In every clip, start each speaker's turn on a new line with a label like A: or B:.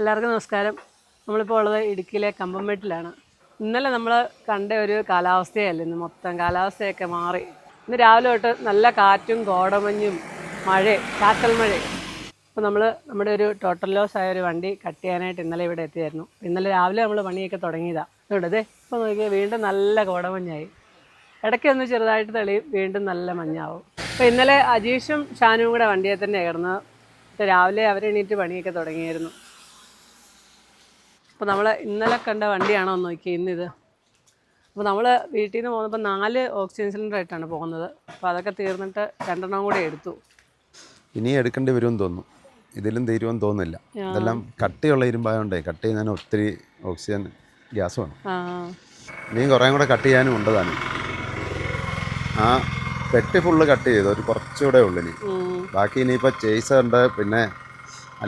A: എല്ലാവർക്കും നമസ്കാരം. നമ്മളിപ്പോൾ ഉള്ളത് ഇടുക്കിയിലെ കമ്പംമേട്ടിലാണ് ഇന്നലെ നമ്മൾ കണ്ട ഒരു കാലാവസ്ഥയല്ല ഇന്ന് മൊത്തം കാലാവസ്ഥയൊക്കെ മാറി. ഇന്ന് രാവിലെ തൊട്ട് നല്ല കാറ്റും കോടമഞ്ഞും മഴ ചാറ്റൽ മഴ. അപ്പോൾ നമ്മൾ നമ്മുടെ ഒരു ടോട്ടൽ ലോസ് ആയ ഒരു വണ്ടി കട്ട് ചെയ്യാനായിട്ട് ഇന്നലെ ഇവിടെ എത്തിയായിരുന്നു. ഇന്നലെ രാവിലെ നമ്മൾ പണിയൊക്കെ തുടങ്ങിയതാണ് അതുകൊണ്ട് അതെ ഇപ്പോൾ നോക്കിയാൽ വീണ്ടും നല്ല കോടമഞ്ഞായി. ഇടയ്ക്ക് ഒന്ന് ചെറുതായിട്ട് തെളിയും വീണ്ടും നല്ല മഞ്ഞാവും. അപ്പോൾ ഇന്നലെ അജീഷും ഷാനുവും കൂടെ വണ്ടിയെ തന്നെ ആയിരുന്നു രാവിലെ അവരെണീറ്റ് പണിയൊക്കെ തുടങ്ങിയായിരുന്നു. അപ്പോൾ നമ്മൾ ഇന്നലെ കണ്ട വണ്ടിയാണോ എന്ന് നോക്കി ഇന്നിത്. അപ്പോൾ നമ്മൾ വീട്ടിൽ നിന്ന് പോകുന്നപ്പോൾ നാല് ഓക്സിജൻ സിലിണ്ടർ ആയിട്ടാണ് പോകുന്നത്. അപ്പോൾ അതൊക്കെ തീർന്നിട്ട് രണ്ടെണ്ണം കൂടെ എടുത്തു.
B: ഇനി എടുക്കേണ്ടി വരുമെന്ന് തോന്നുന്നു. ഇതിലും തീരുമെന്ന് തോന്നുന്നില്ല. ഇതെല്ലാം കട്ടിയുള്ള ഇരുമ്പായതുകൊണ്ടേ കട്ട് ചെയ്യുന്നതിന് ഒത്തിരി ഓക്സിജൻ ഗ്യാസ് വേണം. ഇനിയും കുറേ കൂടെ കട്ട് ചെയ്യാനും ഉണ്ട് താനും. ആ പെട്ടി ഫുള്ള് കട്ട് ചെയ്തു ഒരു കുറച്ചുകൂടെ ഉള്ളു ഇനി
A: ഉം.
B: ബാക്കി ഇനിയിപ്പോൾ ചേസ് ഉണ്ട് പിന്നെ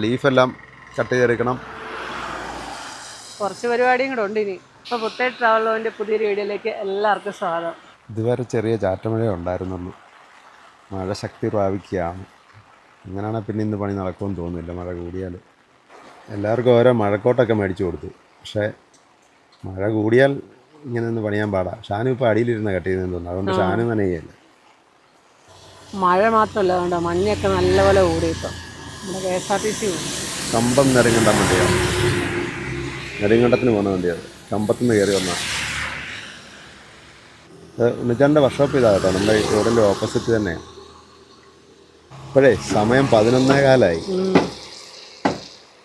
B: ലീഫെല്ലാം കട്ട് ചെയ്തെടുക്കണം.
A: കുറച്ച് പരിപാടിയും കൂടെ ഉണ്ട് ഇനി. അപ്പോൾ പുത്തേ ട്രാവലോന്റെ പുതിയൊരു വീഡിയോയിലേക്ക് എല്ലാവർക്കും സ്വാഗതം.
B: ഇതുവരെ ചെറിയ ചാറ്റമഴ ഉണ്ടായിരുന്നുള്ളൂ. മഴ ശക്തി പ്രാപിക്കുകയാണ്. അങ്ങനെയാണെങ്കിൽ പിന്നെ ഇന്ന് പണി നടക്കുമെന്ന് തോന്നുന്നില്ല മഴ കൂടിയാൽ എല്ലാവർക്കും ഓരോ മഴക്കോട്ടൊക്കെ മേടിച്ചു കൊടുത്തു. പക്ഷേ മഴ കൂടിയാൽ ഇങ്ങനെ ഒന്ന് പണിയാൻ പാടാ. ഷാനു ഇപ്പോൾ അടിയിലിരുന്ന കട്ട് ചെയ്തെന്ന് തോന്നുന്നു. അതുകൊണ്ട് ഷാനു നനയുകയല്ല.
A: മഴ മാത്രമല്ല അതുകൊണ്ട് മഞ്ഞൊക്കെ നല്ലപോലെ കൂടി ഇപ്പം. നമ്മുടെ K S R T C
B: Kambam നിറങ്ങണ്ട വണ്ടിയാണ് നെടുങ്കണ്ടത്തിന് പോകുന്ന വണ്ടിയാണ്. കമ്പത്തുനിന്ന് കയറി വന്ന. ഉണ്ണിച്ചാന്റെ വർക്ക്ഷോപ്പ് ഇതാ കേട്ടോ നമ്മുടെ ഈ റോഡിന്റെ ഓപ്പോസിറ്റ് തന്നെയാണ് ഇപ്പോഴേ സമയം പതിനൊന്നേ കാലായി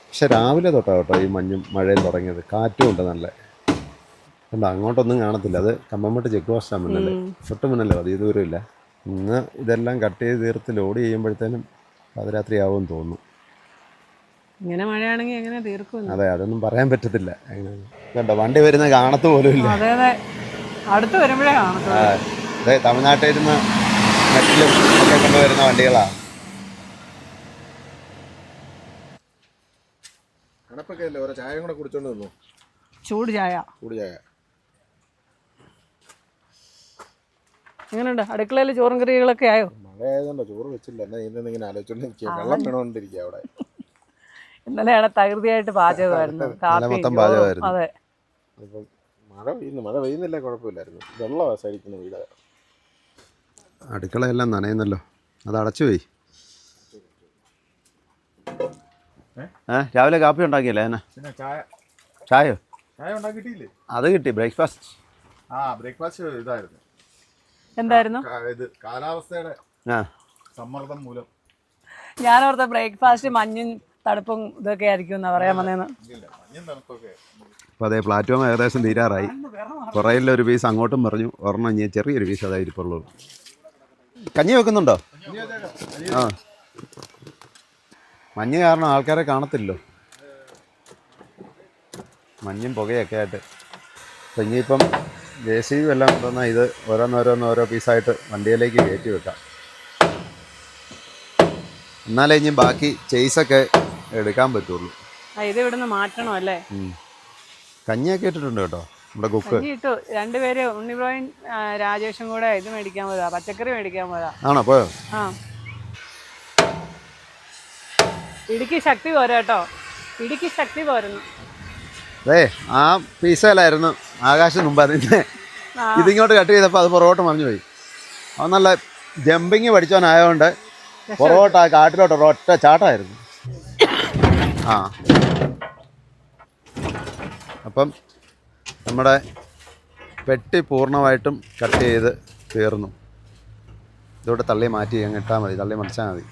B: പക്ഷെ രാവിലെ തൊട്ടാ കേട്ടോ ഈ മഞ്ഞും മഴയും തുടങ്ങിയത്. കാറ്റും ഉണ്ട് നല്ല. കണ്ടോ അങ്ങോട്ടൊന്നും കാണത്തില്ല. അത് കമ്പംപെട്ട് ചെക്ക് പോസ്റ്റാ മുന്നല്ലേ തൊട്ട് മുന്നല്ലേ അതീ ദൂരമില്ല. ഇന്ന് ഇതെല്ലാം കട്ട് ചെയ്ത് തീർത്ത് ലോഡ് ചെയ്യുമ്പോഴത്തേനും പാതിരാത്രി ആവുമെന്ന് തോന്നുന്നു.
A: ഇങ്ങനെ മഴയാണെങ്കിൽ എങ്ങനെ തീർക്കും
B: അതെ അതൊന്നും പറയാൻ പറ്റത്തില്ല. കണ്ടോ വണ്ടി വരുന്ന കാണത്ത് പോലും ഇല്ല.
A: അതെ അതെ. അടുത്ത് വരുമ്പോഴേ കാണത്തുള്ളൂ.
B: അതെ തമിഴ്നാട്ടിൽ ഇരുന്ന് മെറ്റിലും ഒക്കെ കൊണ്ടുവരുന്ന വണ്ടികളാണ്
C: തണുപ്പൊക്കെ അല്ലേ? ഓരോ ചായയും കൂടെ കുടിച്ചോണ്ട് നിന്നു?
A: ചൂട് ചായ.
C: ചൂട് ചായ.
A: എങ്ങനെയുണ്ട്? അടുക്കളയിൽ ചോറും കറികളൊക്കെ ആയോ?
C: മഴ ആയതുകൊണ്ടോ ചോറ് വെച്ചില്ല. എന്നാ ഇന്ന് ഇങ്ങനെ ആലോചിച്ചോണ്ടിരിക്കുക വെള്ളം വീണോണ്ടിരിക്കുക അവിടെ.
A: ഇന്നലെയാണ് തകൃതിയായിട്ട് പാചകമായിരുന്നു. കാപ്പി. അതെ.
C: മഴ പെയ്യുന്നു. മഴ പെയ്യുന്നില്ല കുഴപ്പമില്ലായിരുന്നു. വെള്ളം സൈഡിക്കുന്ന വീട്.
B: അടുക്കളയെല്ലാം നനയുന്നല്ലോ. അത് അടച്ചു പോയി. ഏ? രാവിലെ കാപ്പി ഉണ്ടാക്കിയല്ലേ എന്നാ?
C: ചായ.
B: ചായയോ?
C: ചായ ഉണ്ടാക്കിയിട്ടില്ലേ?
B: അത് കിട്ടി ബ്രേക്ക്ഫാസ്റ്റ്.
C: ആ ബ്രേക്ക്ഫാസ്റ്റ് ഇതായിരുന്നു.
A: എന്തായിരുന്നു?
C: ഇത് കാലാവസ്ഥയുടെ
B: ആ.
C: സമ്മർദ്ദം മൂലം.
A: ഞാൻ ഓർത്ത ബ്രേക്ക്ഫാസ്റ്റ് മഞ്ഞും തണുപ്പും ഇതൊക്കെ ആയിരിക്കും എന്നാ പറയാൻ വന്നേന്ന്.
B: അപ്പോൾ അതേ പ്ലാറ്റ്ഫോം ഏകദേശം തീരാറായി. പുറയിലെ ഒരു പീസ് അങ്ങോട്ടും പറഞ്ഞു ഒരെണ്ണം ഇനി ചെറിയൊരു പീസ് അതായി ഇരിപ്പുള്ളൂ കഞ്ഞി വെക്കുന്നുണ്ടോ? ആ. മഞ്ഞ് കാരണം ആൾക്കാരെ കാണത്തില്ലല്ലോ. മഞ്ഞും പുകയൊക്കെ ആയിട്ട്. അപ്പം ഇനിയിപ്പം ജെ സി ബി എല്ലാം കൊണ്ടുവന്ന ഇത് ഓരോന്നോരോന്ന് ഓരോ പീസായിട്ട് വണ്ടിയിലേക്ക് കയറ്റി വെക്കാം. എന്നാലേ ഇനി ബാക്കി ചേസൊക്കെ എടുക്കാൻ പറ്റുള്ളൂ.
A: ഇത് ഇവിടുന്ന് മാറ്റണം അല്ലേ.
B: കഞ്ഞിയൊക്കെ ഇട്ടിട്ടുണ്ട് കേട്ടോ നമ്മുടെ കുക്ക്.
A: ഇട്ടു. രണ്ടുപേര് ഉണ്ണിബ്രോയും രാജേഷും കൂടെ ഇത് മേടിക്കാൻ പോയതാ. പച്ചക്കറി മേടിക്കാൻ പോയതാ.
B: ആണോ? പോയോ?
A: ആ. ഇടുക്കി ശക്തി പോരാ കേട്ടോ. ഇടുക്കി ശക്തി പോരുന്നു.
B: അതെ ആ പീസയിലായിരുന്നു ആകാശം മുമ്പ്
A: അതിന്റെ
B: ഇതിങ്ങോട്ട് കട്ട് ചെയ്തപ്പോൾ അത് പുറകോട്ട് മറിഞ്ഞു പോയി. അവൻ നല്ല ജമ്പിങ് പഠിച്ചവനായതുകൊണ്ട് പുറകോട്ട് ആ കാട്ടിലോട്ട് ഒരൊറ്റ ചാട്ടമായിരുന്നു ആ. അപ്പം നമ്മുടെ പെട്ടി പൂർണമായിട്ടും കട്ട് ചെയ്ത് തീർന്നു. ഇതോടെ തള്ളി മാറ്റി അങ്ങ് ഇട്ടാൽ മതി തള്ളി മറിച്ചാൽ മതി.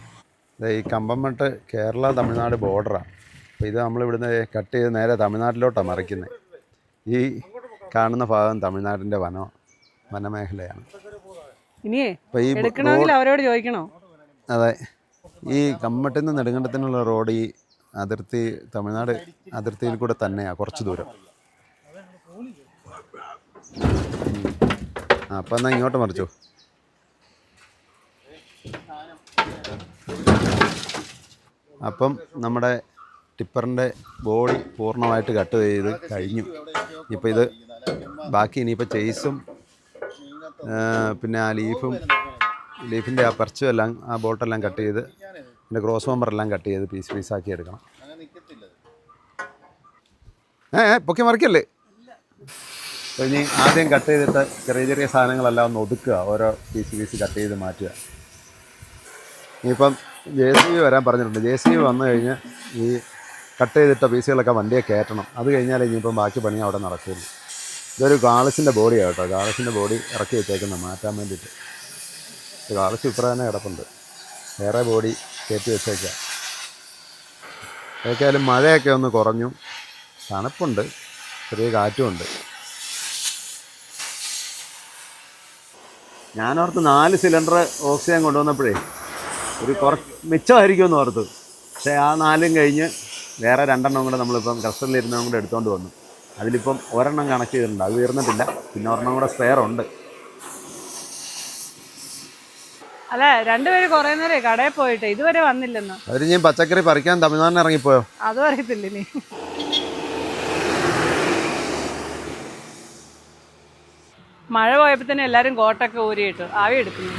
B: ഇത് ഈ കമ്പംമട്ട് കേരള തമിഴ്നാട് ബോർഡറാണ് അപ്പോൾ ഇത് നമ്മളിവിടുന്ന് കട്ട് ചെയ്ത് നേരെ തമിഴ്നാട്ടിലോട്ടാണ് മറിക്കുന്നത് ഈ കാണുന്ന ഭാഗം തമിഴ്നാടിന്റെ വന വനമേഖലയാണ്.
A: ഇനിയേ എടുക്കണമെങ്കിൽ അവരോട് ചോദിക്കണോ?
B: അതെ. ഈ കമ്മട്ടിൽ നിന്ന് നെടുങ്കണ്ടത്തിനുള്ള റോഡ് ഈ അതിർത്തി തമിഴ്നാട് അതിർത്തിയിൽ കൂടെ തന്നെയാണ് കുറച്ച് ദൂരം. അപ്പം എന്നാൽ ഇങ്ങോട്ട് മറിച്ചു. അപ്പം നമ്മുടെ ടിപ്പറിന്റെ ബോഡി പൂർണമായിട്ട് കട്ട് ചെയ്ത് കഴിഞ്ഞു. ഇപ്പോൾ ഇത് ബാക്കി ഇനിയിപ്പോൾ ചേസും പിന്നെ ആ ലീഫും ലീഫിന്റെ ആ പർച്ചും എല്ലാം ആ ബോട്ടെല്ലാം കട്ട് ചെയ്ത് പിന്നെ ക്രോസ് മെമ്പറെല്ലാം കട്ട് ചെയ്ത് പീസ് പീസാക്കി എടുക്കണം. ഏ പൊക്കി മറിക്കല്ലേ? അപ്പോൾ ഇനി ആദ്യം കട്ട് ചെയ്തിട്ട് ചെറിയ ചെറിയ സാധനങ്ങളെല്ലാം ഒന്ന് ഒതുക്കുക. ഓരോ പീസ് പീസ് കട്ട് ചെയ്ത് മാറ്റുക. ഇനിയിപ്പം ജെ സി ബി വരാൻ പറഞ്ഞിട്ടുണ്ട്. ജെ സി ബി വന്നു കഴിഞ്ഞ് ഈ കട്ട് ചെയ്തിട്ട പീസുകളൊക്കെ വണ്ടിയെ കയറ്റണം. അത് കഴിഞ്ഞാൽ ഇനിയിപ്പം ബാക്കി പണി അവിടെ നടക്കുള്ളൂ. ഇതൊരു ഗാളസിന്റെ ബോഡിയാണ് കേട്ടോ. ഗാളസിന്റെ ബോഡി ഇറക്കി വെച്ചേക്കുന്നത് മാറ്റാൻ വേണ്ടിയിട്ട്. ഗാളസ് ഇത്ര തന്നെ കിടപ്പുണ്ട്. വേറെ ബോഡി കയറ്റി വെച്ചേക്കാം ഏതായാലും മഴയൊക്കെ ഒന്ന് കുറഞ്ഞു. തണുപ്പുണ്ട്. ചെറിയ കാറ്റുമുണ്ട്. ഞാനോർത്ത് നാല് സിലിണ്ടർ ഓക്സിജൻ കൊണ്ടുവന്നപ്പോഴേ ഒരു കുറ മിച്ചമായിരിക്കുമെന്ന് ഓർത്ത്. പക്ഷേ ആ നാലും കഴിഞ്ഞ് വേറെ രണ്ടെണ്ണം കൂടെ നമ്മളിപ്പം കസ്റ്ററിലിരുന്നതും കൂടെ എടുത്തുകൊണ്ട് വന്നു. അതിലിപ്പം ഒരെണ്ണം കണക്ട് ചെയ്തിട്ടുണ്ട്. അത് തീർന്നിട്ടില്ല. പിന്നെ ഒരെണ്ണം കൂടെ സ്പെയർ ഉണ്ട്
A: അല്ല? രണ്ടുപേര് കുറെ നേരം കടയിൽ പോയിട്ട് ഇതുവരെ വന്നില്ലെന്ന്.
B: അവർ ഞാൻ പച്ചക്കറി പറിക്കാൻ തമിഴ്നാടിന് ഇറങ്ങിപ്പോയോ?
A: അതും അറിയത്തില്ല നീ? മഴ പോയപ്പോ തന്നെ എല്ലാരും കോട്ടൊക്കെ ഊരിയിട്ടു. ആവി എടുക്കുന്നു.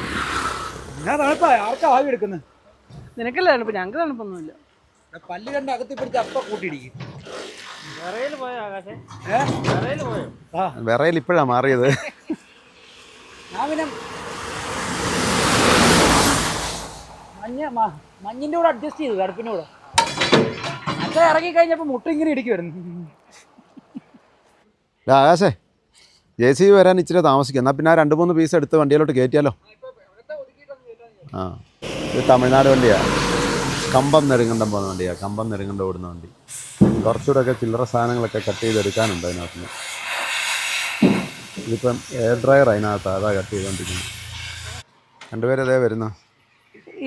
D: ഞാൻ തണുപ്പാ? ആർക്കാ ആവി എടുക്കുന്നത്
A: നിനക്കല്ല തണുപ്പ്? ഞങ്ങൾക്ക് തണുപ്പൊന്നുമില്ല.
D: പല്ല് കണ്ട അകത്തി പിടിച്ച് അപ്പ കൂട്ടിയിടിക്കും.
B: വിറയിൽ ഇപ്പോഴാ മാറിയത്.
D: ഞാൻ പിന്നെ മഞ്ഞ മഞ്ഞിന്റെ കൂടെ അഡ്ജസ്റ്റ് ചെയ്തു കടുപ്പിന്റെ കൂടെ. അച്ഛൻ ഇറങ്ങി കഴിഞ്ഞപ്പോ മുട്ട ഇങ്ങനെ ഇടിക്കുമായിരുന്നു
B: ആകാശേ ജെ സി വരാൻ ഇച്ചിരി താമസിക്കും. എന്നാൽ പിന്നെ ആ രണ്ട് മൂന്ന് പീസ് എടുത്ത് വണ്ടിയിലോട്ട് കയറ്റിയാലോ ആ ഇത് തമിഴ്നാട് വണ്ടിയാണ് കമ്പം നെടുങ്കണ്ടം പോകുന്ന വണ്ടിയാണ് കമ്പം നെടുങ്കണ്ടം ഓടുന്ന വണ്ടി. കുറച്ചുകൂടെ ഒക്കെ ചില്ലറ സാധനങ്ങളൊക്കെ കട്ട് ചെയ്തെടുക്കാനുണ്ട് അതിനകത്ത് ഇതിപ്പം എയർ ഡ്രയർ അതിനകത്താണ് അതാ കട്ട് ചെയ്തുകൊണ്ടിരിക്കുന്നത് രണ്ടുപേരതേ വരുന്നു?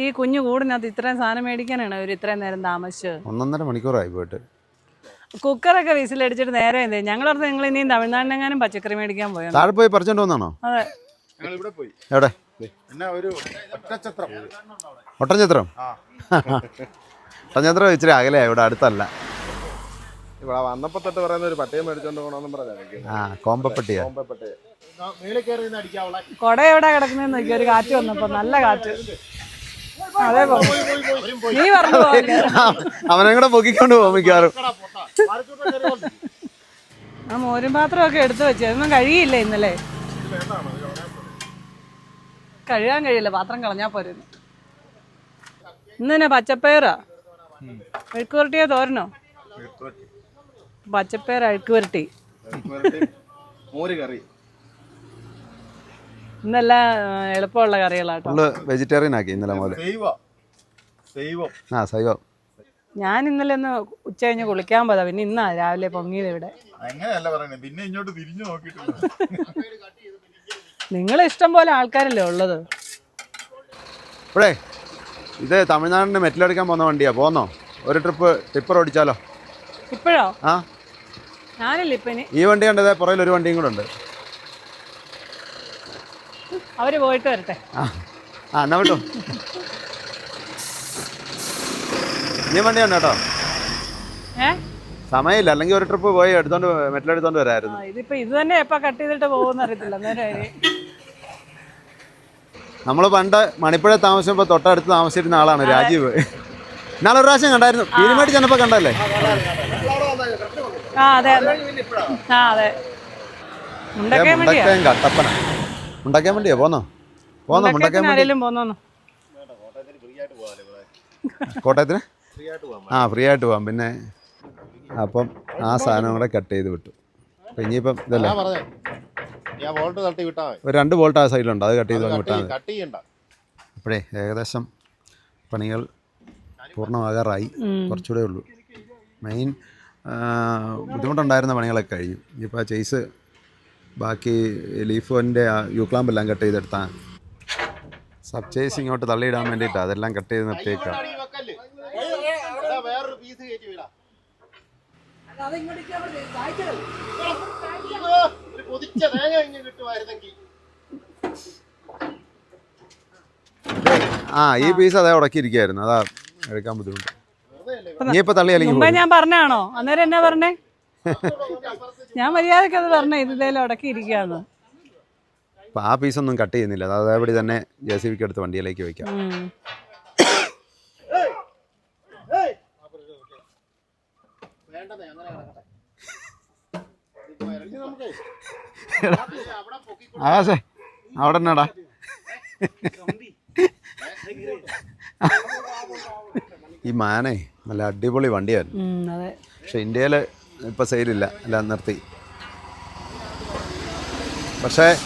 A: ഈ കുഞ്ഞു കൂടിനകത്ത് ഇത്രയും സാധനം മേടിക്കാനാണ് അവർ ഇത്രയും നേരം താമസിച്ചത്?
B: ഒന്നൊന്നര മണിക്കൂറായി പോയിട്ട്.
A: കുക്കറൊക്കെ വിസിലടിച്ചിട്ട് നേരെ എന്തേ? ഞങ്ങളടുത്ത് നിങ്ങൾ ഇനിയും തമിഴ്നാടിനെങ്ങാനും പച്ചക്കറി മേടിക്കാൻ പോയോ?
B: താഴെ പോയി പറിച്ചോണ്ട് വന്നാണോ?
A: അതെ.
C: ഞങ്ങൾ ഇവിടെ പോയി.
B: എവിടെ?
C: എന്നാ ഒരു ഒറ്റച്ചത്രം.
B: ഒട്ടൻചത്രം? ഒട്ടൻചത്രം ഇച്ചിരി അകലെ ഇവിടെ അടുത്തല്ല.
C: ഇവിടെ വന്നപ്പോ തൊട്ട് പറയുന്ന ഒരു പട്ടയം മേടിച്ചോണ്ട് പോകണമെന്നും പറഞ്ഞാ
B: ആ കോമ്പപ്പട്ടിയാ.
C: പട്ടയം മേലെ കയറി നിന്ന് അടിക്കാവളെ.
A: കൊട എവിടെ കിടക്കുന്നതെന്ന് നോക്കി ഒരു കാറ്റ് വന്നപ്പോ നല്ല കാറ്റ്.
B: അവനെ കൂടെ പൊക്കിക്കൊണ്ട് പോകും മിക്കവാറും.
A: ആ മോരും പാത്രമൊക്കെ എടുത്തു വെച്ചു. അതൊന്നും കഴിയില്ല ഇന്നലെ? കഴുകാൻ കഴിയില്ല. പാത്രം കളഞ്ഞാ പോരുന്നു. ഇന്ന് തന്നെ പച്ചപ്പയറാ. അഴുക്ക് പുരട്ടിയോ തോരനോ? പച്ചപ്പയർ അഴുക്ക് പുരട്ടി.
C: മോര് കറി.
A: ഇന്നെല്ലാം എളുപ്പമുള്ള കറികളാട്ടോ.
B: ഫുള്ള് വെജിറ്റേറിയൻ ആക്കി ഇന്നലെ മുതൽ ആ സൈവം.
A: ഞാൻ ഇന്നലെ ഒന്ന് ഉച്ച കഴിഞ്ഞ് കുളിക്കാൻ പോതാ പിന്നെ ഇന്നാ രാവിലെ പൊങ്ങിയത് ഇവിടെ.
C: അങ്ങനെയല്ല പറയുന്നത് പിന്നെ ഇങ്ങോട്ട് തിരിഞ്ഞു
A: നിങ്ങൾ ഇഷ്ടം പോലെ ആൾക്കാരല്ലേ ഉള്ളത്?
B: ഇപ്പോഴേ ഇത് തമിഴ്നാടിന് മെറ്റിലടിക്കാൻ പോകുന്ന വണ്ടിയാ. പോന്നോ? ഒരു ട്രിപ്പ് ടിപ്പർ ഓടിച്ചാലോ?
A: ഇപ്പോഴോ?
B: ആ.
A: ഞാനില്ല ഇപ്പൊ ഇനി
B: ഈ വണ്ടി കണ്ടതേ പുറകിൽ ഒരു വണ്ടിയും കൂടെ ഉണ്ട്.
A: അവർ പോയിട്ട് വരട്ടെ.
B: ആ എന്നാ വിട്ടോ. ഈ വണ്ടി ഉണ്ട് കേട്ടോ സമയമില്ല അല്ലെങ്കിൽ ഒരു ട്രിപ്പ് പോയി എടുത്തോണ്ട് മെറ്റലെടുത്തോണ്ട് വരായിരുന്നു.
A: ഇതിപ്പോ ഇത് തന്നെ എപ്പോ കട്ട് ചെയ്തിട്ട് പോകുന്ന അറിയത്തില്ല
B: നമ്മൾ പണ്ട് മണിപ്പുഴ താമസിച്ചപ്പോ തൊട്ടടുത്ത് താമസിച്ചിരുന്ന ആളാണ് രാജീവ്. ഇന്നാളെ ഒരു പ്രാവശ്യം കണ്ടായിരുന്നു പീരുമേട്ടി ചെന്നപ്പോ കണ്ടല്ലേ
A: ആ അതെ അതെ. ആ അതെ.
B: കട്ടപ്പന. മുണ്ടക്കയം വേണ്ടിയാ? പോന്നോ? പോന്നോ മുണ്ടക്കയം വണ്ടി. കോട്ടയത്തിന്? ആ ഫ്രീ ആയിട്ട് പോവാം. പിന്നെ അപ്പം ആ സാധനം കൂടെ കട്ട് ചെയ്ത് വിട്ടു. അപ്പം ഇനിയിപ്പം ഇതല്ലേ?
C: വോൾട്ട്
B: ഒരു രണ്ട് ബോൾട്ട് ആ സൈഡിലുണ്ട്. അത് കട്ട് ചെയ്ത് വിട്ടാൽ മതി. അപ്പോഴേ ഏകദേശം പണികൾ പൂർണമാകാറായി. കുറച്ചുകൂടെ ഉള്ളൂ. മെയിൻ ബുദ്ധിമുട്ടുണ്ടായിരുന്ന പണികളൊക്കെ കഴിഞ്ഞു. ഇനിയിപ്പോൾ ആ ചെയ്സ് ബാക്കി ലീഫോന്റെ ആ യൂക്ലാമ്പെല്ലാം കട്ട് ചെയ്തെടുത്താൽ സബ് ചേസ് ഇങ്ങോട്ട് തള്ളിയിടാൻ വേണ്ടിയിട്ടാണ് അതെല്ലാം കട്ട് ചെയ്ത് നിർത്തിയേക്കാം. ആ ഈ പീസ് അതേ ഉടക്കിയിരിക്കായിരുന്നു അതാ എടുക്കാൻ ബുദ്ധിമുട്ട്. ഇനിയിപ്പോൾ തള്ളി അല്ലെങ്കിൽ
A: ഞാൻ പറഞ്ഞാണോ അന്നേരം എന്നാ പറഞ്ഞേ? ഞാൻ മര്യാദയ്ക്ക് അത് പറഞ്ഞേ ഇതിലേലും അടക്കി ഇരിക്കുകയാണ്.
B: അപ്പോൾ ആ പീസൊന്നും കട്ട് ചെയ്യുന്നില്ല. അത് അതേപടി തന്നെ ജെ സി ബിക്ക് എടുത്ത് വണ്ടിയിലേക്ക് വയ്ക്കാം. ആകാശേ അവിടെ എന്നാടാ ഈ മാനേ നല്ല അടിപൊളി വണ്ടിയായിരുന്നു. പക്ഷെ ഇന്ത്യയിൽ ഇപ്പോൾ സെയിലില്ല എല്ലാം നിർത്തി. പക്ഷേ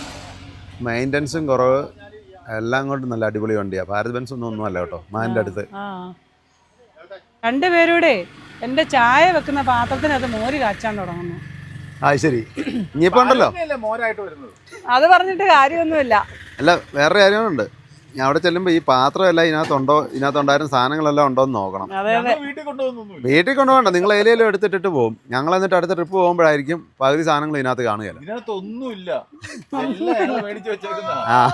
B: മെയിന്റനൻസും കുറവ് എല്ലാം കൊണ്ടും നല്ല അടിപൊളി വണ്ടിയാണ് ഭാരത് ബെൻസ് ഒന്നും ഒന്നുമല്ല കേട്ടോ. മാന്റെ അടുത്ത്.
A: ആ. രണ്ടുപേരൂടെ എന്റെ ചായ വെക്കുന്ന പാത്രത്തിനകത്ത് മോര് കാച്ചാൻ തുടങ്ങുന്നു.
B: ആ ശരി. ഇനിയിപ്പോ ഉണ്ടല്ലോ?
A: അത് പറഞ്ഞിട്ട് കാര്യമൊന്നുമില്ല.
B: അല്ല വേറെ കാര്യങ്ങളുണ്ട് ഞാൻ അവിടെ ചെല്ലുമ്പോൾ ഈ പാത്രമല്ല ഇതിനകത്തുണ്ടോ? ഇതിനകത്തുണ്ടായിരുന്ന സാധനങ്ങളെല്ലാം ഉണ്ടോ എന്ന് നോക്കണം
C: വീട്ടിൽ
B: കൊണ്ടുപോകണ്ട. നിങ്ങൾ ഏലിയെല്ലാം എടുത്തിട്ടിട്ട് പോകും ഞങ്ങൾ എന്നിട്ട് അടുത്ത ട്രിപ്പ് പോകുമ്പോഴായിരിക്കും പകുതി സാധനങ്ങൾ ഇതിനകത്ത് കാണുകയല്ല. ആ.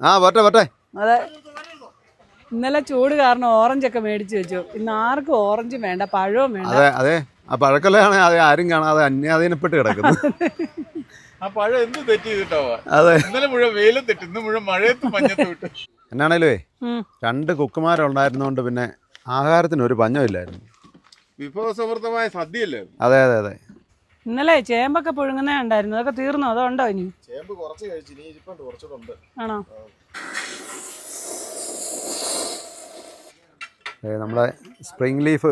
B: ആ പോട്ടെ പോട്ടെ
A: അതെ. ഇന്നലെ ചൂട് കാരണം ഓറഞ്ച് ഒക്കെ മേടിച്ചു വെച്ചു. ഇന്ന് ആർക്കും ഓറഞ്ചും വേണ്ട പഴവും വേണ്ട.
B: അതെ അതെ. ആ പഴക്കൊല്ലാണ് അത് ആരും കാണാതെ അന്യാധീനപ്പെട്ട് കിടക്കുന്നത്.
C: ആ പഴം എന്ത് തെറ്റ് ചെയ്തിട്ടാവാ
B: അതെ.
C: ഇന്നലെ മുഴുവൻ തെറ്റി ഇന്ന് മുഴുവൻ മഴയത്ത് മഞ്ഞത്ത് വിട്ട്
B: എന്നാണേലുവേ. രണ്ട് കുക്കുമാരുണ്ടായിരുന്നോണ്ട് പിന്നെ ആഹാരത്തിന് ഒരു പഞ്ഞമില്ലായിരുന്നു
C: വിഭവസമൃദ്ധമായ സദ്യയല്ലേ
B: അതെ അതെ അതെ.
A: ഇന്നലെ ചേമ്പൊക്കെ പുഴുങ്ങുന്നേ ഉണ്ടായിരുന്നു അതൊക്കെ തീർന്നു? അതോ ഉണ്ടോ ഇനി?
C: ചേമ്പ് കുറച്ച് കഴിച്ചു ഇനി ഇരിപ്പുണ്ട് കുറച്ചുകൂടെ ഉണ്ട്.
A: ആണോ?
B: നമ്മളെ സ്പ്രിംഗ് ലീഫ്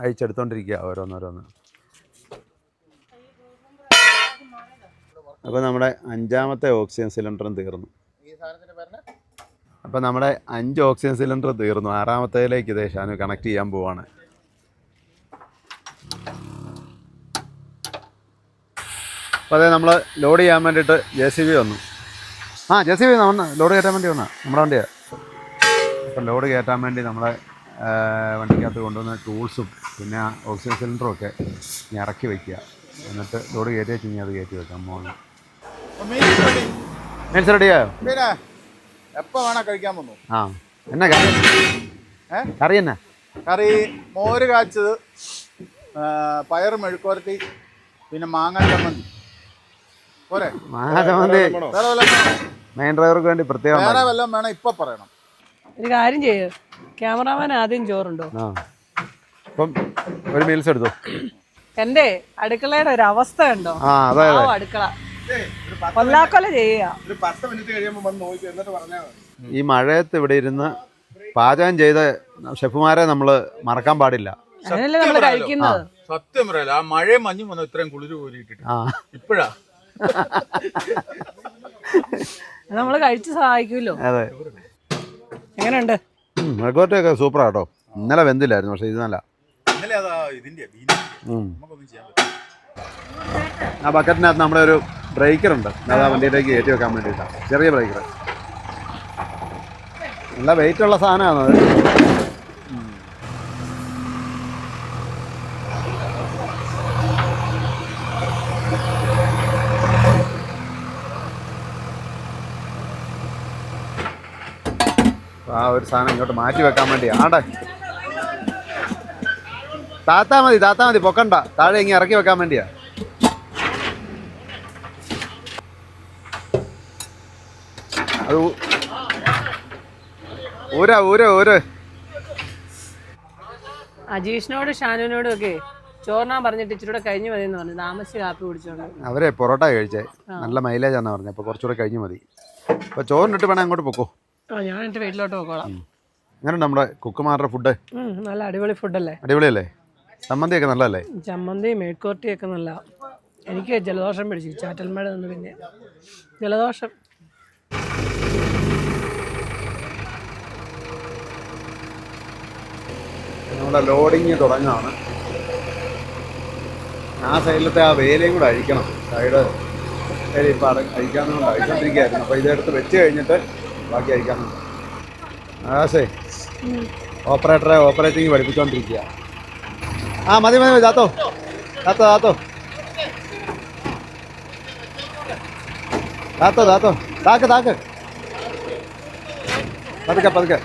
B: അഴിച്ചെടുത്തോണ്ടിരിക്കുക ഓരോന്നോരോന്ന്. അപ്പോൾ നമ്മുടെ അഞ്ചാമത്തെ ഓക്സിജൻ സിലിണ്ടറും തീർന്നു. അപ്പോൾ നമ്മുടെ അഞ്ച് ഓക്സിജൻ സിലിണ്ടർ തീർന്നു. ആറാമത്തേലേക്ക് ഇതേ ഷാനു കണക്ട് ചെയ്യാൻ പോവാണ്. അപ്പോൾ അതെ നമ്മൾ ലോഡ് ചെയ്യാൻ വേണ്ടിയിട്ട് ജെ സി ബി വന്നു. ആ ജെ സി ബി ലോഡ് കയറ്റാൻ വേണ്ടി വന്നാ. നമ്മുടെ വണ്ടിയാണ് അപ്പം ലോഡ് കയറ്റാൻ വേണ്ടി നമ്മളെ വണ്ടിക്കകത്ത് കൊണ്ടുവന്ന ടൂൾസും പിന്നെ ഓക്സിജൻ സിലിണ്ടറും ഒക്കെ ഇറക്കി വയ്ക്കുക. എന്നിട്ട് ലോഡ് കയറ്റി വെച്ച് കഴിഞ്ഞാൽ അത് കയറ്റി വെക്കാം മോളിൽ. മീൻസ് റെഡിയായോ
C: പിന്നെ എപ്പോ വേണോ കഴിക്കാൻ വന്നു?
B: ആ എന്നാ കറി? കറി എന്നാ?
C: കറി മോര് കാച്ചത് പയർ മെഴുക്കുവരട്ടി പിന്നെ മാങ്ങ ചമ്മന്തി. പോരെ?
B: മാങ്ങ ചമ്മന്തി? മെയിൻ ഡ്രൈവർക്ക് വേണ്ടി പ്രത്യേകം
C: വേറെ വല്ലതും വേണം? ഇപ്പൊ പറയണം.
A: ഒരു കാര്യം ചെയ്യ്. ക്യാമറാമാൻ ആദ്യം ചോറുണ്ടോ?
B: ആ. അപ്പം ഒരു മീൽസ് എടുത്തു?
A: എന്റെ അടുക്കളയുടെ ഒരു അവസ്ഥ ഉണ്ടോ
B: ആ അതെ അതെ.
A: ആ അടുക്കള. കൊല്ലാക്കൊല ചെയ്യുക.
C: ഒരു പത്ത് മിനിറ്റ് കഴിയുമ്പോൾ വന്ന് നോക്കി എന്നിട്ട് പറഞ്ഞാൽ മതി.
B: ഈ മഴയത്ത് ഇവിടെ ഇരുന്ന് പാചകം ചെയ്ത ഷെഫുമാരെ നമ്മൾ മറക്കാൻ പാടില്ല.
A: അതിനല്ലേ നമ്മൾ കഴിക്കുന്നത്?
C: സത്യം പറയല ആ മഴയും മഞ്ഞും വന്നു ഇത്രയും കുളിര് കോരിയിട്ടിട്ട്
B: ആ.
C: ഇപ്പഴാ?
A: നമ്മൾ കഴിച്ച് സഹായിക്കുമല്ലോ
B: അതെ.
A: എങ്ങനെയുണ്ട്?
B: മെഴുക്കോട്ടൊക്കെ സൂപ്പറാ കേട്ടോ. ഇന്നലെ വെന്തില്ലായിരുന്നു പക്ഷെ ഇത് നല്ല ആ ബക്കറ്റിനകത്ത് നമ്മുടെ ഒരു ബ്രേക്കർ ഉണ്ട്. അത് ആ വണ്ടിയിലേക്ക് കയറ്റി വെക്കാൻ വേണ്ടിയിട്ടാണ് ചെറിയ ബ്രേക്കർ നല്ല വെയിറ്റ് ഉള്ള സാധനമാണ് അത് ആ ഒരു സാധനം ഇങ്ങോട്ട് മാറ്റി വെക്കാൻ വേണ്ടി ആടെ താത്താ മതി താത്താ മതി പൊക്കണ്ട. താഴെ ഇങ്ങനെ ഇറക്കി വെക്കാൻ വേണ്ടിയാ. അത് ഊരാ ഊര ഊര്.
A: അജീഷിനോട് ഷാനുവിനോടും ഒക്കെ ചോറിനാൻ പറഞ്ഞിട്ട് ഇച്ചിരൂടെ കഴിഞ്ഞു മതി എന്ന് പറഞ്ഞു. താമസിച്ച് കാപ്പി കുടിച്ചോണ്ട്.
B: അവരെ പൊറോട്ട കഴിച്ചേ. നല്ല മൈലേജ് ആണെന്ന് പറഞ്ഞു. അപ്പോൾ കുറച്ചുകൂടെ കഴിഞ്ഞു മതി. അപ്പോൾ ചോറിനിട്ട് വേണം അങ്ങോട്ട് പൊക്കോ.
A: ആ ഞാൻ എന്റെ വീട്ടിലോട്ട് പോകോളാം
B: അങ്ങനെ നമ്മുടെ കുക്കുമാരുടെ ഫുഡ്
A: നല്ല അടിപൊളി ഫുഡല്ലേ
B: അടിപൊളിയല്ലേ? ചമ്മന്തിയൊക്കെ നല്ലതല്ലേ?
A: ചമ്മന്തി മേഴ്ക്കോർട്ടിയൊക്കെ നല്ല. എനിക്ക് ജലദോഷം പിടിച്ചു ചാറ്റൽമഴ നിന്ന് പിന്നെ. ജലദോഷം.
B: നമ്മുടെ ലോഡിങ് തുടങ്ങാണ്. ആ സൈഡിലത്തെ ആ വേലയും കൂടെ അഴിക്കണം. സൈഡ് വേല ഇപ്പം അഴിക്കാമെന്നുകൊണ്ട് അഴിച്ചോണ്ടിരിക്കുകയായിരുന്നു. അപ്പോൾ ഇതെടുത്ത് വെച്ച് കഴിഞ്ഞിട്ട് ബാക്കി അഴിക്കാമെന്നുണ്ട് ആകാശേ ഓപ്പറേറ്ററെ ഓപ്പറേറ്റിംഗ് പഠിപ്പിച്ചുകൊണ്ടിരിക്കുക ആ മതി മതി മതി താത്തോ. താത്തോ താത്തോ. താത്തോ താത്തോ. താക്ക് താക്ക്. പതുക്കെ പതുക്കെ.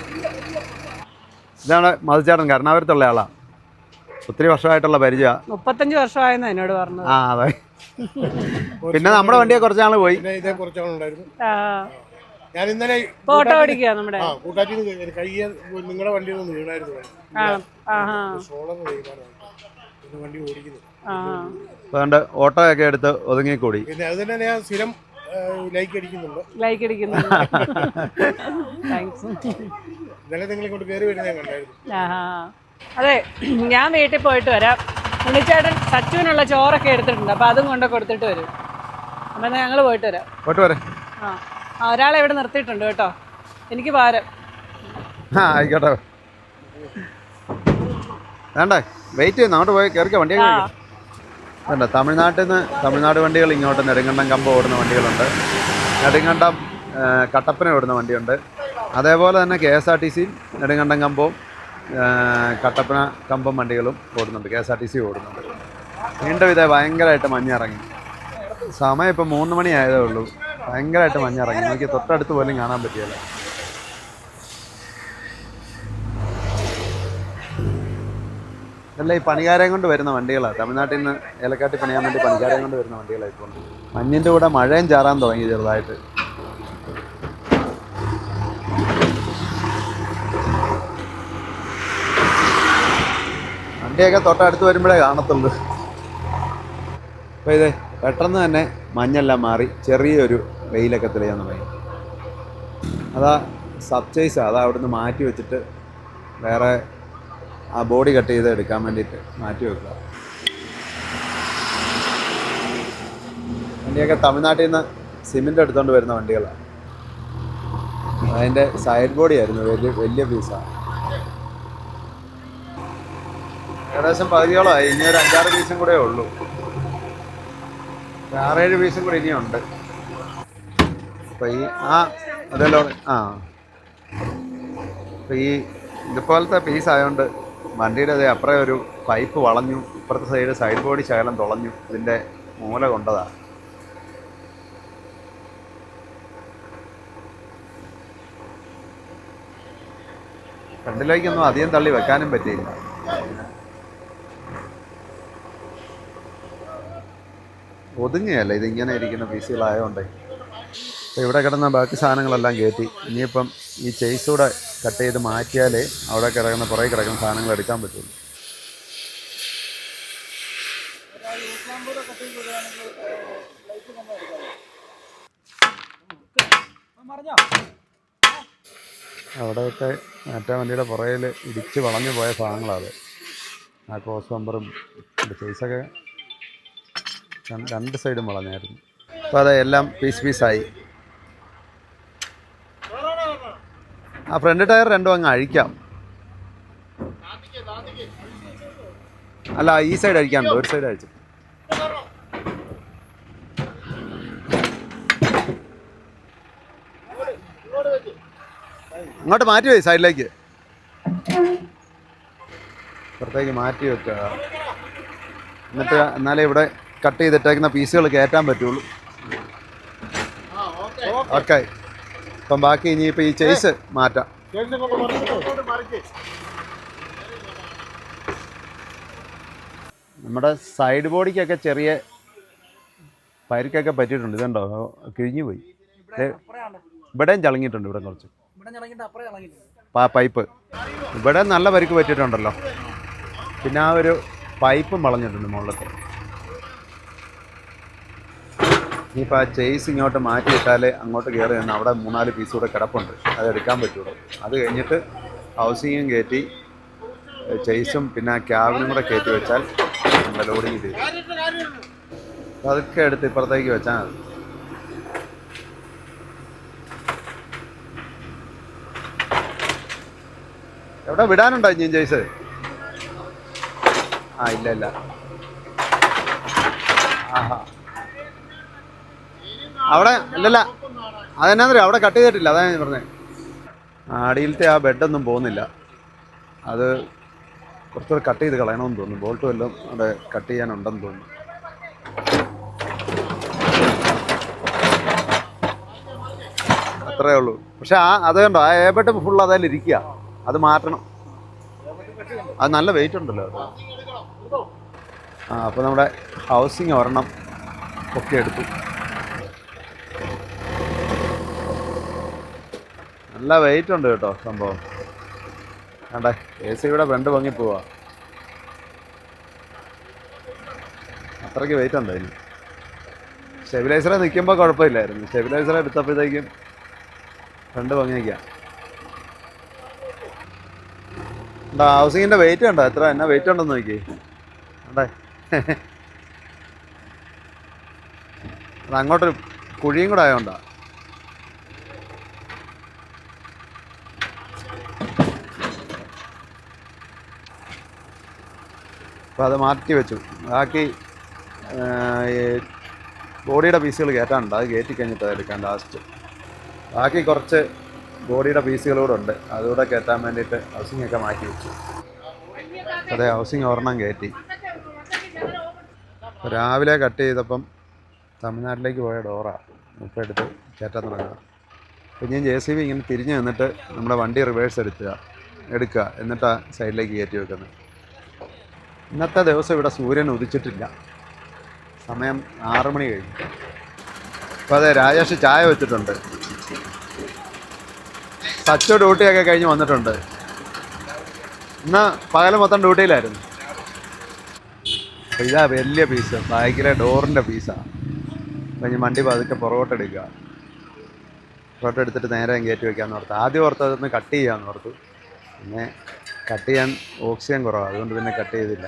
B: ഇതാണ് മതിച്ചേട്ടൻ കരുണാപുരത്തുള്ള ആളാണ് ഒത്തിരി വർഷമായിട്ടുള്ള പരിചയമാണ്
A: മുപ്പത്തഞ്ച് വർഷമായെന്ന് എന്നോട് പറഞ്ഞു
B: ആ അതെ. പിന്നെ നമ്മുടെ വണ്ടിയെ കുറച്ചാൾ പോയി.
C: പിന്നെ ഇതേ കുറച്ചാളുണ്ടായിരുന്നു
A: ആ,
C: ഞാൻ ഇന്നലെ
A: ഫോട്ടോ അടിക്കുക ഓടിക്കുക നമ്മുടെ.
C: ആ കൂട്ടാറ്റിൽ കയ്യ നിങ്ങളുടെ വണ്ടിയിൽ നിന്ന് വീണായിരുന്നു വണ്ടി ഓടിക്കുന്നത്
B: ഓട്ടോ ഒക്കെ എടുത്ത് ഒതുങ്ങിക്കൂടി.
C: പിന്നെ അത് തന്നെ ഞാൻ സ്ഥിരം ലൈക്ക് അടിക്കുന്നുണ്ട്.
A: ലൈക്ക് അടിക്കുന്നുണ്ട്. താങ്ക്സ്
C: ഇന്നലെ നിങ്ങൾ ഇങ്ങോട്ട് കയറി വരുന്നത് ഞാൻ കണ്ടായിരുന്നു
A: അതെ ഞാൻ വീട്ടിൽ പോയിട്ട് വരാം. ഉണ്ണിച്ചേട്ടൻ സച്ചുവിനുള്ള ചോറൊക്കെ എടുത്തിട്ടുണ്ട്. അപ്പൊ അതും കൊണ്ട് കൊടുത്തിട്ട് വരും. അപ്പൊ ഞങ്ങൾ പോയിട്ട് വരാം.
B: പോട്ട് വരെ.
A: ആ, ഒരാളെ ഇവിടെ നിർത്തിയിട്ടുണ്ട് കേട്ടോ. എനിക്ക് ഭാരം.
B: ആ ആയിക്കോട്ടെ. വേണ്ടേ? വെയിറ്റ് ചെയ്യുന്നു അങ്ങോട്ട് പോയി കയറിക്കോ
A: വണ്ടി
B: വേണ്ട? തമിഴ്നാട്ടിൽ നിന്ന് തമിഴ്നാട് വണ്ടികൾ ഇങ്ങോട്ട് നെടുങ്കണ്ടം കമ്പ ഓടുന്ന വണ്ടികളുണ്ട്. നെടുങ്കണ്ടം കട്ടപ്പന ഓടുന്ന വണ്ടിയുണ്ട്. അതേപോലെ തന്നെ കെ എസ് ആർ ടി സിയും നെടുങ്കണ്ടം കമ്പവും കട്ടപ്പന കമ്പം വണ്ടികളും ഓടുന്നുണ്ട്. K S R T C ഓടുന്നുണ്ട്. വീണ്ടും ഇതേ ഭയങ്കരമായിട്ട് മഞ്ഞിറങ്ങി. സമയം ഇപ്പം മൂന്ന് മണിയായതേ ഉള്ളൂ. ഭയങ്കരമായിട്ട് മഞ്ഞിറങ്ങി. നോക്കി തൊട്ടടുത്ത് പോലും കാണാൻ പറ്റിയല്ല. അല്ല ഈ പണിക്കാരെയും കൊണ്ട് വരുന്ന വണ്ടികളാണ് തമിഴ്നാട്ടിൽ നിന്ന് ഏലക്കാട്ടി പണിയാൻ വേണ്ടി പണിക്കാരെയും കൊണ്ട് വരുന്ന വണ്ടികളാണ് മഞ്ഞിന്റെ കൂടെ മഴയും ചാറാൻ തുടങ്ങി ചെറുതായിട്ട്. വണ്ടിയൊക്കെ തൊട്ടടുത്ത് വരുമ്പോഴേ കാണത്തുള്ളൂ. അപ്പോൾ ഇത് പെട്ടെന്ന് തന്നെ മഞ്ഞെല്ലാം മാറി ചെറിയൊരു വെയിലൊക്കെ തെളിയാൻ തുടങ്ങി. അതാ സബ്ചൈസ് അതാ അവിടുന്ന് മാറ്റി വെച്ചിട്ട് വേറെ ആ ബോഡി കട്ട് ചെയ്ത് എടുക്കാൻ വേണ്ടിയിട്ട് മാറ്റി വെക്കുക. വണ്ടിയൊക്കെ തമിഴ്നാട്ടിൽ നിന്ന് സിമെന്റ് എടുത്തുകൊണ്ട് വരുന്ന വണ്ടികളാണ് അതിന്റെ സൈഡ് ബോഡി ആയിരുന്നു വലിയ വലിയ പീസാണ് ഏകദേശം പകുതിയോളമായി ഇനി ഒരു അഞ്ചാറ് പീസും കൂടെ ഉള്ളൂ. ആറേഴ് പീസും കൂടി ഇനിയുണ്ട്. അപ്പോൾ ഈ ആ അതല്ലോ ആ. അപ്പോൾ ഈ ഇതുപോലത്തെ പീസ് ആയതുകൊണ്ട് വണ്ടിയുടെ അതേ അപ്പുറം ഒരു പൈപ്പ് വളഞ്ഞു ഇപ്പുറത്തെ സൈഡ് സൈഡ് ബോഡി ശകലം തുളഞ്ഞു ഇതിന്റെ മൂല കൊണ്ടതാണ് ഫ്രണ്ടിലേക്കൊന്നും അധികം തള്ളി വെക്കാനും പറ്റിയില്ല. ഒതുങ്ങിയല്ല? ഇതിങ്ങനെ ഇരിക്കുന്ന പീസുകളായതുകൊണ്ടേ അപ്പോൾ ഇവിടെ കിടന്ന ബാക്കി സാധനങ്ങളെല്ലാം കയറ്റി. ഇനിയിപ്പം ഈ ചേസൂടെ കട്ട് ചെയ്ത് മാറ്റിയാലേ അവിടെ കിടക്കുന്ന പുറകെ കിടക്കുന്ന സാധനങ്ങൾ എടുക്കാൻ പറ്റുള്ളൂ. അവിടെയൊക്കെ മറ്റേ വണ്ടിയുടെ പുറകിൽ ഇടിച്ച് വളഞ്ഞു പോയ സാധനങ്ങളാണ് ആ ക്രോസ് ബമ്പറും ചേസൊക്കെ രണ്ട് സൈഡും വളഞ്ഞായിരുന്നു. അപ്പോൾ അതെ എല്ലാം പീസ് പീസായി. ആ ഫ്രണ്ട് ടയർ രണ്ടും അങ്ങ് അഴിക്കാം. അല്ല ഈ സൈഡ് അഴിക്കാണ്ടോ ഒരു സൈഡ് അഴിച്ചു അങ്ങോട്ട് മാറ്റി പോയി സൈഡിലേക്ക്. പുറത്തേക്ക് മാറ്റി വെക്കുക എന്നിട്ട് എന്നാലേ ഇവിടെ കട്ട് ചെയ്തിട്ടേക്കുന്ന പീസുകൾ കയറ്റാൻ പറ്റുള്ളൂ. ഓക്കെ. അപ്പം ബാക്കി ഇനിയിപ്പോൾ ഈ ചേസ് മാറ്റാം. നമ്മുടെ സൈഡ് ബോഡിക്കൊക്കെ ചെറിയ പരിക്കൊക്കെ പറ്റിയിട്ടുണ്ട്. ഇതുണ്ടോ? കിഴിഞ്ഞു പോയി? ഇവിടെയും ചളങ്ങിയിട്ടുണ്ട് ഇവിടെ കുറച്ച്. പൈപ്പ്. ഇവിടെ നല്ല പരിക്ക് പറ്റിയിട്ടുണ്ടല്ലോ. പിന്നെ ആ ഒരു പൈപ്പും വളഞ്ഞിട്ടുണ്ട് മുകളിലത്തെ ഇനിയിപ്പോൾ ആ ചേസ് ഇങ്ങോട്ട് മാറ്റിയിട്ടാലേ അങ്ങോട്ട് കയറി നിന്ന് അവിടെ മൂന്നാൽ പീസ് കൂടെ കിടപ്പുണ്ട്. അത് എടുക്കാൻ പറ്റുള്ളൂ. അത് കഴിഞ്ഞിട്ട് ഹൗസിങ്ങും കയറ്റി ചേസും പിന്നെ ആ ക്യാബിനും കൂടെ കയറ്റി വെച്ചാൽ നമ്മുടെ ലോഡിങ് ചെയ്യും. അതൊക്കെ എടുത്ത് ഇപ്പുറത്തേക്ക് വെച്ചാൽ മതി. എവിടെ വിടാനുണ്ടോ ഇനിയും ജയ്സ് ആ ഇല്ല ഇല്ല. ആഹാ. അവിടെ ഇല്ലല്ല. അതെന്നാന്നറിയോ അവിടെ കട്ട് ചെയ്തിട്ടില്ല. അതാണ് ഞാൻ പറഞ്ഞത് അടിയിലത്തെ ആ ബെഡൊന്നും പോകുന്നില്ല. അത് കുറച്ചുകൂടെ കട്ട് ചെയ്ത് കളയണമെന്ന് തോന്നുന്നു. ബോൾട്ട് വല്ലതും അവിടെ കട്ട് ചെയ്യാനുണ്ടെന്ന് തോന്നുന്നു. അത്രേ ഉള്ളൂ. പക്ഷെ ആ അത് കണ്ടോ? ആ ഏബട്ട് ഫുൾ അതിൽ ഇരിക്കുക. അത് മാറ്റണം. അത് നല്ല വെയിറ്റ് ഉണ്ടല്ലോ ആ അപ്പോൾ നമ്മുടെ ഹൗസിങ് ഒരെണ്ണം ഒക്കെ എടുത്തു നല്ല വെയിറ്റ് ഉണ്ട് കേട്ടോ സംഭവം. കണ്ടേ എ സി ഇവിടെ ഫ്രണ്ട് പൊങ്ങി പോവാ. അത്രയ്ക്ക് വെയിറ്റ് ഉണ്ട് അതിന്. സ്റ്റെബിലൈസറെ നിൽക്കുമ്പോൾ കുഴപ്പമില്ലായിരുന്നു. സ്റ്റെബിലൈസർ എടുത്തപ്പോഴത്തേക്കും ഫ്രണ്ട് പൊങ്ങിയേക്കാം എന്താ ഹൗസിങ്ങിന്റെ വെയിറ്റ് കണ്ടോ? എത്ര? എന്നാ വെയിറ്റ് ഉണ്ടെന്ന് നോക്കി. കണ്ടേ. അത് അങ്ങോട്ടൊരു കുഴിയും കൂടെ ആയതുകൊണ്ടാ അപ്പോൾ അത് മാറ്റി വെച്ചു. ബാക്കി ബോഡിയുടെ പീസുകൾ കയറ്റാനുണ്ട്. അത് കയറ്റി കഴിഞ്ഞിട്ട് എടുക്കാൻ ലാസ്റ്റ് ബാക്കി കുറച്ച് ബോഡിയുടെ പീസുകൾ കൂടെ ഉണ്ട്. അതുകൂടെ കയറ്റാൻ വേണ്ടിയിട്ട് ഹൗസിംഗ് ഒക്കെ മാറ്റി വെച്ചു. അതെ ഹൗസിംഗ് ഒരെണ്ണം കയറ്റി. രാവിലെ കട്ട് ചെയ്തപ്പം തമിഴ്നാട്ടിലേക്ക് പോയ ഡോറാ. ഇപ്പോൾ എടുത്ത് കയറ്റാൻ തുടങ്ങുക. അപ്പം ഞാൻ ജെ സി ബി ഇങ്ങനെ തിരിഞ്ഞ് നിന്നിട്ട് നമ്മുടെ വണ്ടി റിവേഴ്സ് എടുക്കുക എടുക്കുക. എന്നിട്ടാണ് സൈഡിലേക്ക് കയറ്റി വെക്കുന്നത്. ഇന്നത്തെ ദിവസം ഇവിടെ സൂര്യൻ ഉദിച്ചിട്ടില്ല. സമയം ആറു മണി കഴിഞ്ഞു. അപ്പോൾ അതെ രാജേഷ് ചായ വെച്ചിട്ടുണ്ട്. സച്ചു ഡ്യൂട്ടിയൊക്കെ കഴിഞ്ഞ് വന്നിട്ടുണ്ട്. ഇന്ന് പകൽ മൊത്തം ഡ്യൂട്ടിയിലായിരുന്നു. ഇതാ വലിയ പീസ് ബാക്കിലെ ഡോറിന്റെ പീസാണ് അപ്പം ഇനി വണ്ടി പതുക്കെ പുറകോട്ട് എടുക്കുക. പുറകോട്ട് എടുത്തിട്ട് നേരെ കയറ്റി വയ്ക്കാമെന്ന് ഓർത്ത്. ആദ്യം ഓർത്ത് അതൊന്ന് കട്ട് ചെയ്യാമെന്ന് ഓർത്തു. പിന്നെ കട്ട് ചെയ്യാൻ ഓക്സിജൻ കുറവാണ് അതുകൊണ്ട് പിന്നെ കട്ട് ചെയ്തില്ല.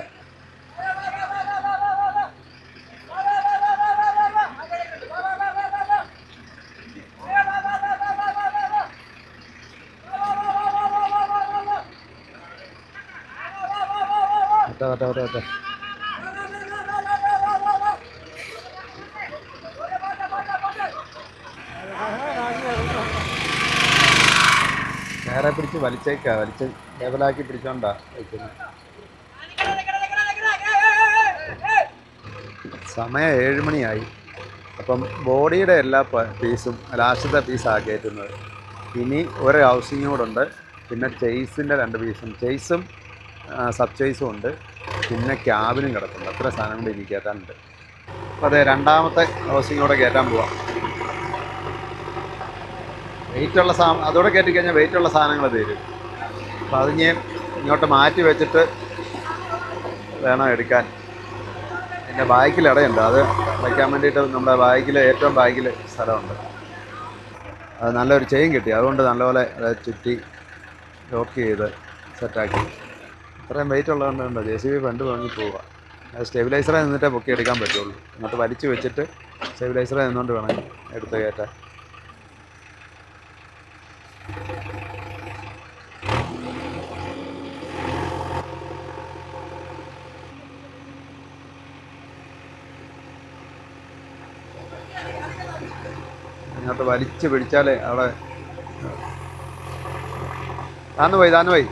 B: ഒറ്റ ഒറ്റ ഒറ്റ ഒറ്റ വലിച്ചേക്കാ വലിച്ച് ലെവലാക്കി പിടിച്ചോണ്ടാ സമയം ഏഴ് മണിയായി. അപ്പം ബോഡിയുടെ എല്ലാ പീസും ലാസ്റ്റത്തെ പീസാണ് കയറ്റുന്നത്. ഇനി ഒരു ഹൗസിംഗ് കൂടെ ഉണ്ട്. പിന്നെ ചെയ്സിന്റെ രണ്ട് പീസും. ചെയ്സും സബ് ചെയ്സും ഉണ്ട്. പിന്നെ ക്യാബിനും കിടപ്പുണ്ട്. അത്ര സാധനം കൂടി ഇനി കയറ്റാനുണ്ട് അപ്പോൾ അതെ രണ്ടാമത്തെ ഹൗസിംഗ് കൂടെ കയറ്റാൻ പോവാം. വെയിറ്റുള്ള സാ അതോടെ കയറ്റി കഴിഞ്ഞാൽ വെയിറ്റുള്ള സാധനങ്ങൾ തരും. അപ്പം ഞാൻ ഇങ്ങോട്ട് മാറ്റി വെച്ചിട്ട് വേണം എടുക്കാൻ. എന്റെ ബാഗിൽ ഇടയുണ്ട്. അത് വയ്ക്കാൻ വേണ്ടിയിട്ട് നമ്മുടെ ബാഗിൽ ഏറ്റവും ബാഗിൽ സ്ഥലമുണ്ട്. അത് നല്ലൊരു ചെയിൻ കിട്ടി. അതുകൊണ്ട് നല്ലപോലെ ചുറ്റി ലോക്ക് ചെയ്ത് സെറ്റാക്കി. ഇത്രയും വെയിറ്റ് ഉള്ളതുകൊണ്ട് ജെ സി ബി ഫണ്ട് വാങ്ങി പോവുക അത് സ്റ്റെബിലൈസറെ നിന്നിട്ടേ പൊക്കി എടുക്കാൻ പറ്റുള്ളൂ. എന്നിട്ട് വലിച്ചു വെച്ചിട്ട് സ്റ്റെബിലൈസറെ നിന്നുകൊണ്ട് വേണം എടുത്ത് കയറ്റാൻ. അങ്ങോട്ട് വലിച്ചു പിടിച്ചാലേ അവിടെ താന്ന് പോയി താന്ന് പോയി.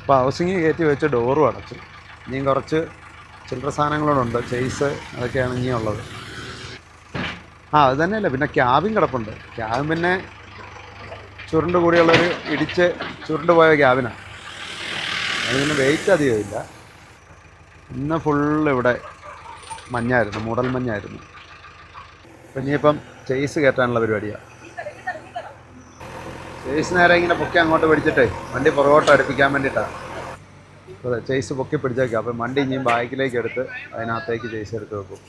B: അപ്പോൾ ഹൗസിങ് കയറ്റി വെച്ച് ഡോറും അടച്ചു. ഇനിയും കുറച്ച് ചില്ലറ സാധനങ്ങളോടുണ്ട് ചെയ്സ് അതൊക്കെയാണ് ഇനിയുള്ളത്. ആ അത് തന്നെയല്ല പിന്നെ ക്യാബിൻ കിടപ്പുണ്ട്. ക്യാബിൻ പിന്നെ ചുരുണ്ട് കൂടിയുള്ളൊരു ഇടിച്ച് ചുരുണ്ട് പോയ ക്യാബിനാണ് അതിന് വെയിറ്റ് അധികമില്ല. ഇന്ന് ഫുള്ള് ഇവിടെ മഞ്ഞായിരുന്നു മൂടൽ മഞ്ഞായിരുന്നു. അപ്പം ഇനിയിപ്പം ചെയ്സ് കയറ്റാനുള്ള പരിപാടിയാണ് ചെയ്സ് നേരെ ഇങ്ങനെ പൊക്കി അങ്ങോട്ട് പിടിച്ചിട്ടേ വണ്ടി പുറകോട്ട് അടുപ്പിക്കാൻ വേണ്ടിയിട്ടാണ് അതെ ചെയ്സ് പൊക്കി പിടിച്ചേക്കാം. അപ്പം വണ്ടി ഇനിയും ബാക്കിലേക്ക് എടുത്ത് അതിനകത്തേക്ക് ചെയ്സ് എടുത്ത് വെക്കും.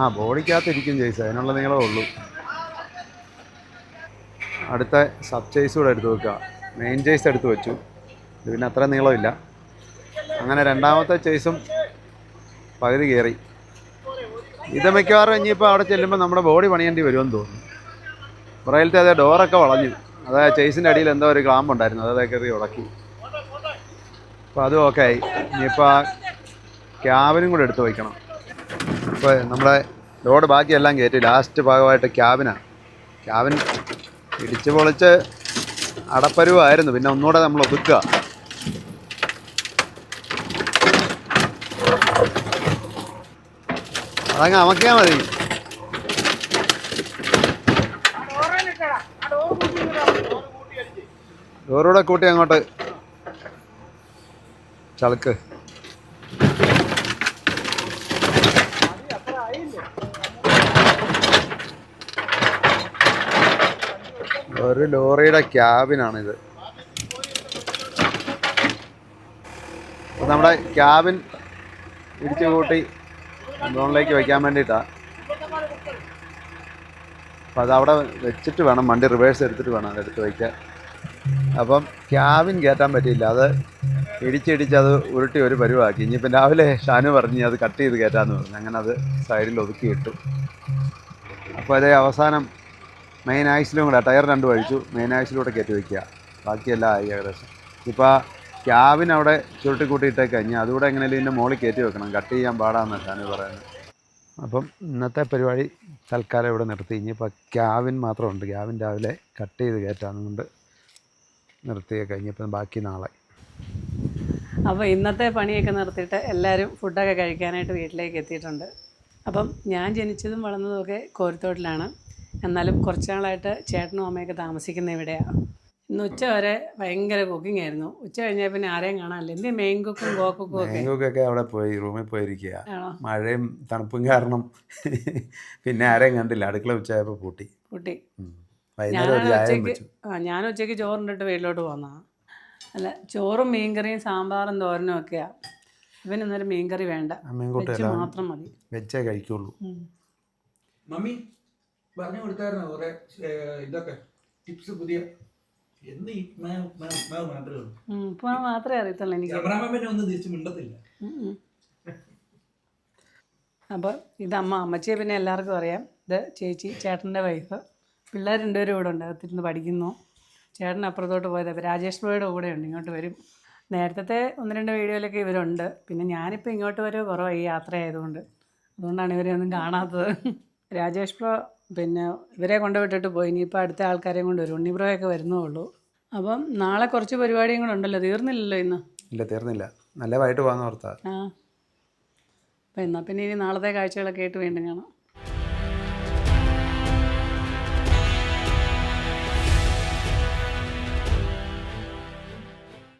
B: ആ ബോഡിക്കകത്ത് ഇരിക്കും ചേച്ചി അതിനുള്ള നീളമേ ഉള്ളൂ. അടുത്ത സബ് ചേസ് കൂടെ എടുത്ത് വെക്കുക. മെയിൻ ചേസ് എടുത്ത് വെച്ചു. ഇത് പിന്നെ അത്ര നീളമില്ല. അങ്ങനെ രണ്ടാമത്തെ ചേസും പകുതി കയറി. ഇത് മിക്കവാറും ഇനിയിപ്പോൾ അവിടെ ചെല്ലുമ്പോൾ നമ്മുടെ ബോഡി പണിയേണ്ടി വരുമെന്ന് തോന്നുന്നു. പുറകിലത്തെ അതേ ഡോറൊക്കെ വളഞ്ഞു. അതായത് ചേസിന്റെ അടിയിൽ എന്തോ ഒരു ക്ലാമ്പ് ഉണ്ടായിരുന്നു. അതേ കയറി ഉടക്കി. അപ്പോൾ അതും ഓക്കെ ആയി. ഇനിയിപ്പോൾ ക്യാബിനും കൂടെ എടുത്ത് വയ്ക്കണം ഇപ്പോൾ നമ്മുടെ ലോഡ് ബാക്കിയെല്ലാം കയറ്റി ലാസ്റ്റ് ഭാഗമായിട്ട് ക്യാബിനാണ് ക്യാബിൻ ഇടിച്ച് പൊളിച്ച് അടപ്പരുവായിരുന്നു. പിന്നെ ഒന്നുകൂടെ നമ്മൾ ഒതുക്കുക. അതങ്ങ് അമക്കിയാൽ മതി. ഡോറൂടെ കൂട്ടി അങ്ങോട്ട്. ചളുക്ക്. ഒരു ലോറിയുടെ ക്യാബിനാണിത്. നമ്മുടെ ക്യാബിൻ ഇടിച്ചു കൂട്ടി ലോണിലേക്ക് വയ്ക്കാൻ വേണ്ടിയിട്ടാണ് അപ്പം അതവിടെ വെച്ചിട്ട് വേണം വണ്ടി റിവേഴ്സ് എടുത്തിട്ട് വേണം അതെടുത്ത് വയ്ക്കാൻ. അപ്പം ക്യാബിൻ കയറ്റാൻ പറ്റിയില്ല. അത് ഇടിച്ചിടിച്ച് അത് ഉരുട്ടി ഒരു പരുവാക്കി. ഇനിയിപ്പം രാവിലെ ഷാനു പറഞ്ഞ് അത് കട്ട് ചെയ്ത് കയറ്റാമെന്ന് പറഞ്ഞു. അങ്ങനെ അത് സൈഡിൽ ഒതുക്കി ഇട്ടു. അപ്പോൾ അതേ അവസാനം മെയിൻ ആക്സിലും കൂടെ ടയർ രണ്ടും അഴിച്ചു മെയിൻ ആക്സിലൂടെ കയറ്റി വയ്ക്കുക. ബാക്കിയെല്ലാം ആയി ഏകദേശം. ഇപ്പോൾ ക്യാബിൻ അവിടെ ചുരുട്ടി കൂട്ടിയിട്ടേ കഴിഞ്ഞാൽ അതുകൂടെ എങ്ങനെയാലും ഇതിന്റെ മുകളിൽ കയറ്റി വെക്കണം? കട്ട് ചെയ്യാൻ പാടാന്ന് ഷാനു പറയുന്നത്. അപ്പം ഇന്നത്തെ പരിപാടി തൽക്കാലം ഇവിടെ നിർത്തി. ഇനിയിപ്പോൾ ക്യാബിൻ മാത്രമുണ്ട്. ക്യാബിൻ രാവിലെ കട്ട് ചെയ്ത് കയറ്റാന്നുകൊണ്ട് നിർത്തിയ കഴിഞ്ഞപ്പം ബാക്കി നാളെ.
A: അപ്പോൾ ഇന്നത്തെ പണിയൊക്കെ നിർത്തിയിട്ട് എല്ലാവരും ഫുഡൊക്കെ കഴിക്കാനായിട്ട് വീട്ടിലേക്ക് എത്തിയിട്ടുണ്ട്. അപ്പം ഞാൻ ജനിച്ചതും വളർന്നതും ഒക്കെ കോരിത്തോട്ടിലാണ്. എന്നാലും കുറച്ച് നാളായിട്ട് ചേട്ടനും അമ്മയൊക്കെ താമസിക്കുന്ന ഇവിടെയാണ് ഇന്ന് ഉച്ച വരെ ഭയങ്കര കുക്കിംഗ് ആയിരുന്നു. ഉച്ച കഴിഞ്ഞാൽ പിന്നെ ആരെയും കാണാനില്ല. എന്ത് മെയിൻ കുക്കും ഗോ കുക്കും ഒക്കെ?
B: അവിടെ പോയി റൂമിൽ പോയിരിക്കുക മഴയും തണുപ്പും കാരണം പിന്നെ ആരെയും കണ്ടില്ല. അടുക്കള ഉച്ചയായപ്പോൾ പൂട്ടി.
A: പൂട്ടി. ഞാൻ ഉച്ചയ്ക്ക് ചോറുണ്ടിട്ട് വീട്ടിലോട്ട് പോന്നാ. അല്ല ചോറും മീൻകറിയും സാമ്പാറും തോരനും ഒക്കെയാ. ഇവനൊന്നൊരു മീൻകറി വേണ്ട. മാത്രം മതി.
B: വെച്ചേ കഴിക്കുള്ളൂ.
D: മമ്മി പറഞ്ഞു കൊടുത്തായിരുന്നു കുറെ ഇതൊക്കെ. ടിപ്സ് പുതിയ. എന്ന് മേ മാത്രമേ ഉള്ളൂ
A: മാത്രമേ അറിയത്തുള്ളൂ എനിക്ക്.
D: ക്യാമറാമാൻ പിന്നെ ഒന്നും തിരിച്ച് മിണ്ടത്തില്ല.
A: അപ്പോൾ ഇത് അമ്മ അമ്മച്ചിയെ പിന്നെ എല്ലാവർക്കും അറിയാം. ഇത് ചേച്ചി ചേട്ടന്റെ വൈഫ് പിള്ളേർ രണ്ടുപേരും ഇവിടെ ഉണ്ട്. അകത്തിരുന്ന് പഠിക്കുന്നു. ചേട്ടൻ അപ്പുറത്തോട്ട് പോയത്. രാജേഷ് ബോയുടെ കൂടെ ഉണ്ട്. ഇങ്ങോട്ട് വരും. നേരത്തെ ഒന്ന് രണ്ട് വീഡിയോയിലൊക്കെ ഇവരുണ്ട്. പിന്നെ ഞാനിപ്പോൾ ഇങ്ങോട്ട് വരെ കുറവായി ഈ യാത്ര ആയതുകൊണ്ട് അതുകൊണ്ടാണ് ഇവരെ ഒന്നും കാണാത്തത്. രാജേഷ് ബ്രോ പിന്നെ ഇവരെ കൊണ്ടുവിട്ടിട്ട് പോയി. ഇനിയിപ്പോൾ അടുത്ത ആൾക്കാരെയും കൊണ്ട് വരും. ഉണ്ണിബ്രോയൊക്കെ വരുന്നേ ഉള്ളൂ അപ്പം നാളെ കുറച്ച് പരിപാടിയും കൂടെ ഉണ്ടല്ലോ. തീർന്നില്ലല്ലോ ഇന്ന്?
B: ഇല്ല തീർന്നില്ല. നല്ല വൈകിട്ട് പോകാൻ ഓർത്താ.
A: ആ. അപ്പം എന്നാൽ പിന്നെ ഇനി നാളത്തെ കാഴ്ചകളൊക്കെ ആയിട്ട് വീണ്ടും കാണാം.